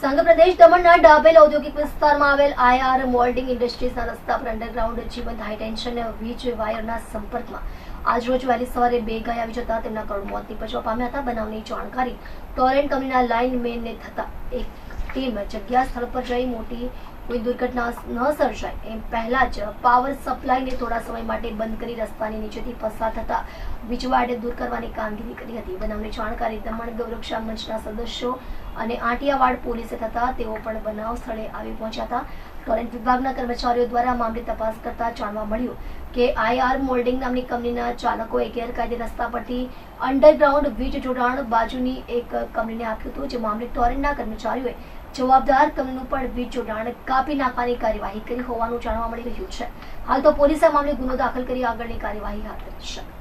સંઘ પ્રદેશ દમણના ડાબેલ ઔદ્યોગિક વિસ્તારમાં આવેલ આઈઆર મોલ્ડિંગ ઇન્ડસ્ટ્રીઝના રસ્તા પર અંડરગ્રાઉન્ડ જીવંત હાઈ ટેન્શન વીજ વાયરના સંપર્કમાં આજરોજ વહેલી સવારે બે ગાય આવી જતા તેમના કરોડ મોત નીપજવા પામ્યા હતા. બનાવની જાણકારી ટોરેન્ટ કંપનીના લાઇન થતા એક ટીમ જગ્યા સ્થળ પર જઈ મોટી કોઈ દુર્ઘટના ન સર્જાય. એમ પહેલા જ પાવર સપ્લાયને થોડા સમય માટે બંધ કરી રસ્તાની નીચેથી પસાર થતા વીજવાડે દૂર કરવાની કામગીરી કરી હતી. બનાવની જાણકારી દમણ ગૌરક્ષા મંચના સદસ્યો અને આંટિયાવાડ પોલીસે થતા તેઓ પણ બનાવ સ્થળે આવી પહોંચ્યા હતા. ટોરેન્ટ વિભાગના કર્મચારીઓ દ્વારા મામલે તપાસ કરતા જાણવા મળ્યું કે આઈઆર મોલ્ડિંગ નામની કંપનીના ચાલકોએ ગેરકાયદે રસ્તા પરથી અંડરગ્રાઉન્ડ વીજ જોડાણ બાજુની એક કંપનીને આપ્યું હતું. જે મામલે ટોરેન્ટના કર્મચારીઓએ જવાબદાર કંપનીનું પણ વીજ જોડાણ કાપી નાખવાની કાર્યવાહી કરી હોવાનું જાણવા મળી રહ્યું છે. હાલ તો પોલીસે મામલે ગુનો દાખલ કરી આગળની કાર્યવાહી હાથ ધરી છે.